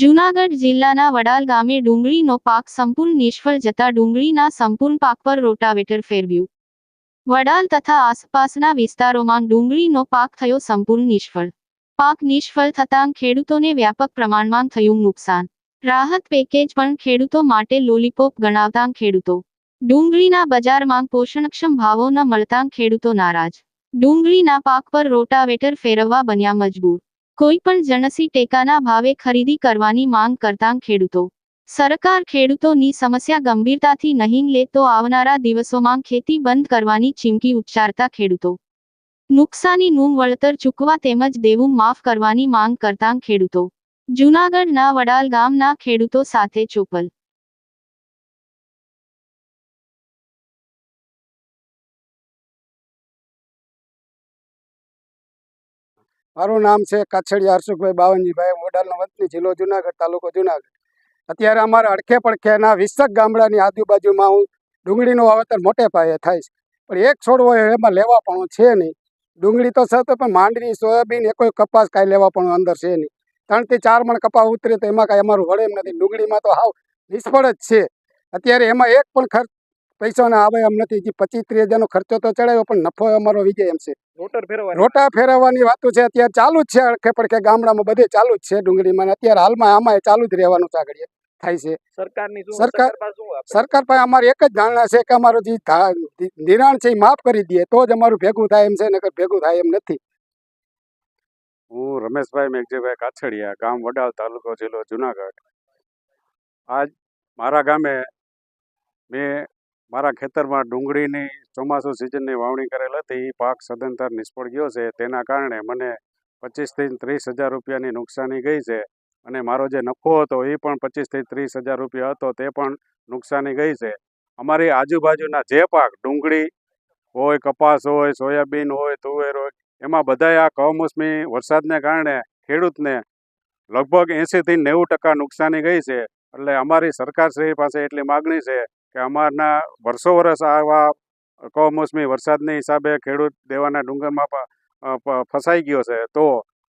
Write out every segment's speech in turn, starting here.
જૂનાગઢ જિલ્લાના વડાલ ગામે ડુંગળીનો પાક સંપૂર્ણ નિષ્ફળ જતા ડુંગળીના સંપૂર્ણ પાક પર રોટાવેટર ફેરવ્યું. વડાલ તથા આસપાસના વિસ્તારોમાં ડુંગળીનો પાક થયો સંપૂર્ણ નિષ્ફળ. પાક નિષ્ફળ થતાં ખેડૂતોને વ્યાપક પ્રમાણમાં થયું નુકસાન. રાહત પેકેજ પણ ખેડૂતો માટે લોલીપોપ ગણાવતા ખેડૂતો. ડુંગળીના બજારમાં પોષણક્ષમ ભાવો ન મળતા ખેડૂતો નારાજ. ડુંગળીના પાક પર રોટાવેટર ફેરવવા બન્યા મજબૂર. કોઈ પણ જણસી ટેકાના ભાવે ખરીદી કરવાની માંગ કરતા ખેડૂતો. સરકાર ખેડૂતોની સમસ્યા ગંભીરતાથી નહીં લે તો આવનારા દિવસોમાં ખેતી બંધ કરવાની ચીમકી ઉચ્ચારતા ખેડૂતો. નુકસાનીનું વળતર ચૂકવા તેમજ દેવું માફ કરવાની માંગ કરતા ખેડૂતો. જૂનાગઢના વડાલ ગામના ખેડૂતો સાથે ચોપલ મારું નામ છે કાછડિયા હર્ષુખભાઈ બાવનજીભાઈ મોડાલનો વતની, જિલ્લો જુનાગઢ, તાલુકો જુનાગઢ. અત્યારે અમારા અડખે પડખેના વીસક ગામડાની આજુબાજુમાં હું ડુંગળીનું વાવેતર મોટે પાયે થાય છે. પણ એક છોડવો એમાં લેવા પણ છે નહીં. ડુંગળી તો છે પણ માંડવી, સોયાબીન, એ કોઈ કપાસ કાંઈ લેવા પણ અંદર છે નહીં. ત્રણથી ચાર મણ કપાસ ઉતરે તો એમાં કાંઈ અમારું વળે એમ નથી. ડુંગળીમાં તો હાવ નિષ્ફળ જ છે. અત્યારે એમાં એક પણ ખર્ચ પૈસો ને આવે એમ નથી. જે પચીસ ત્રીસ હજારનો ખર્ચો તો ચડાવ્યો પણ નફો અમારો વિજય એમ છે. રોટા ફેરવવાની વાતો છે અત્યારે ચાલુ જ છે અડખે પડખે ગામડામાં બધે ચાલુ જ છે ડુંગળીમાં ને અત્યારે હાલમાં આમાં ચાલુ જ રહેવાનું ચાગડીએ થાય છે. સરકારની સરકાર- પાસે શું આપે? સરકાર પાસે અમારે એક જ ધારણા છે કે અમારું જે નિરાણ ધિરાણ છે એ માફ કરી દે તો જ અમારું ભેગું થાય એમ છે નકર ભેગું થાય એમ નથી. હું રમેશભાઈ મેઘજીભાઈ કાછડિયા ગામ વડાલ તાલુકો જિલ્લો જુનાગઢ. આજ મારા ગામે મેં મારા ખેતરમાં ડુંગળીની ચોમાસું સિઝનની વાવણી કરેલ હતી. એ પાક સદંતર નિષ્ફળ ગયો છે. તેના કારણે મને પચીસથી ત્રીસ હજાર રૂપિયાની નુકસાની ગઈ છે અને મારો જે નફો હતો એ પણ પચીસથી ત્રીસ હજાર રૂપિયા હતો. તે પણ નુકસાની ગઈ છે. અમારી આજુબાજુના જે પાક, ડુંગળી હોય, કપાસ હોય, સોયાબીન હોય, તુવેર હોય, એમાં બધાય આ કમોસમી વરસાદને કારણે ખેડૂતને લગભગ એંશીથી નેવું ટકા નુકસાની ગઈ છે. એટલે અમારી સરકારશ્રી પાસે એટલી માગણી છે કે અમારના વર્ષો વર્ષ આવા કમોસમી વરસાદને હિસાબે ખેડૂત દેવાના ડુંગરમાં ફસાઈ ગયો છે. તો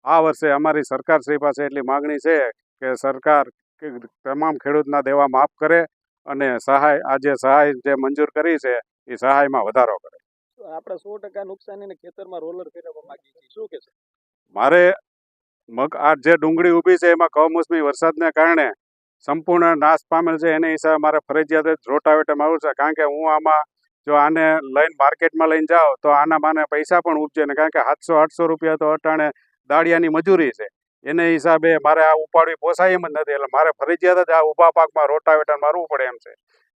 આ વર્ષે અમારી સરકારશ્રી પાસે એટલી માગણી છે કે સરકાર કે તમામ ખેડૂતના દેવા માફ કરે અને સહાય આ જે સહાય જે મંજૂર કરી છે એ સહાયમાં વધારો કરે. આપણે સો ટકા નુકસાની ખેતરમાં રોલર ફેરવવા માંગીએ છીએ. શું કે છે? મારે મગ આ જે ડુંગળી ઊભી છે એમાં કમોસમી વરસાદને કારણે સંપૂર્ણ નાશ પામેલ છે. એને હિસાબે મારે ફરજિયાત જ રોટાવેટર મારું છે. કારણ કે હું આમાં જો આને લઈને માર્કેટમાં લઈને જાઉં તો આના માને પૈસા પણ ઉપજે ને કારણ કે સાતસો, આઠસો રૂપિયા તો અટાણે દાળિયાની મજૂરી છે. એને હિસાબે મારે આ ઉપાડવી પોસાય એમ જ નથી. એટલે મારે ફરજિયાત જ આ ઊભા પાકમાં રોટાવેટર મારવું પડે એમ છે.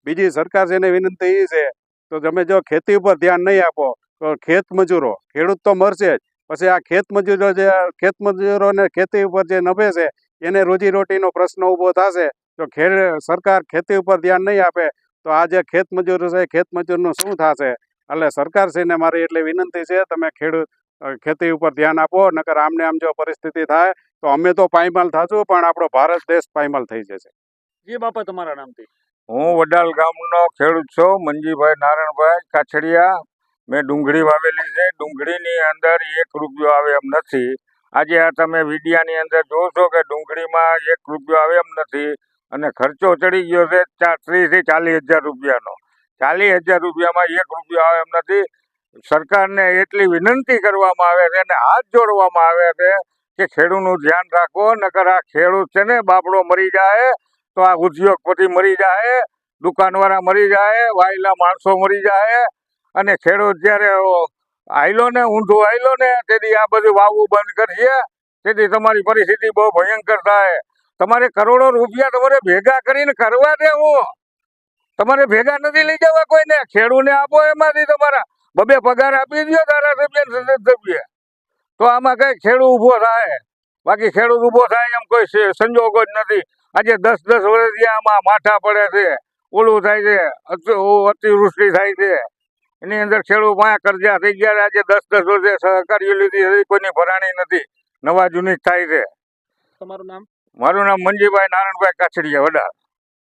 બીજી સરકાર છે એને વિનંતી એ છે, તો તમે જો ખેતી ઉપર ધ્યાન નહીં આપો, તો ખેત મજૂરો, ખેડૂત તો મરશે જ. પછી આ ખેત મજૂરો જે, ખેત મજૂરોને ખેતી ઉપર જે નભે છે એને રોજીરોટીનો પ્રશ્ન ઊભો થશે જો ખેડ સરકાર ખેતી ઉપર ધ્યાન નહીં આપે તો આ જે ખેત મજૂર છે ખેત મજૂરનું શું થશે? એટલે સરકારશ્રીને મારી એટલી વિનંતી છે તમે ખેડૂત ખેતી ઉપર ધ્યાન આપો નકર આમને આમ જો પરિસ્થિતિ થાય તો અમે તો પાયમાલ થાશું પણ આપણો ભારત દેશ પાયમાલ થઈ જશે. જે બાપા તમારા નામથી. હું વડાલ ગામનો ખેડૂત છું મંજીભાઈ નારાયણભાઈ કાછડિયા. મેં ડુંગળી વાવેલી છે ડુંગળીની અંદર એક રૂપિયો આવે એમ નથી. આજે આ તમે વિડિયાની અંદર જોશો કે ડુંગળીમાં એક રૂપિયો આવે એમ નથી અને ખર્ચો ચડી ગયો છે ત્રીસથી ચાલીસ હજાર રૂપિયાનો. ચાલીસ હજાર રૂપિયામાં એક રૂપિયો આવે એમ નથી. સરકારને એટલી વિનંતી કરવામાં આવે છે અને હાથ જોડવામાં આવે છે કે ખેડૂતનું ધ્યાન રાખો, નકર આ ખેડૂત છે ને બાપડો મરી જાય, તો આ ઉદ્યોગપતિ મરી જાય, દુકાનવાળા મરી જાય, વાયલા માણસો મરી જાય અને ખેડૂત જ્યારે આયલો ને, ઊંધું આયલો ને, તેથી આ બધું વાવવું બંધ કરીએ. તેથી તમારી પરિસ્થિતિ બહુ ભયંકર થાય. તમારે કરોડો રૂપિયા તમારે ભેગા કરીને કરવા દે હું તમારે ભેગા નથી લઈ જવા કોઈને. ખેડૂને આપો એમાંથી તમારા. બબે પગાર આપી દો ધારાસભ્ય સંસદસભ્ય. તો આમાં કઈ ખેડૂત ઊભો થાય. બાકી ખેડૂત ઊભો થાય એમ કોઈ સંજોગો જ નથી. આજે દસ દસ વર્ષથી આમાં માથા પડે છે. ઓલું થાય છે. અતિ- અતિવૃષ્ટિ થાય છે. એની અંદર ખેડૂત પાસે કરજા. થઈ ગયા આજે દસ દસ વર્ષે સહકારીઓ લીધી હજી કોઈની ભરાણી નથી. નવા જૂની થાય છે. તમારું નામ? મારું નામ મંજીભાઈ નારાયણભાઈ કાછડિયા વડા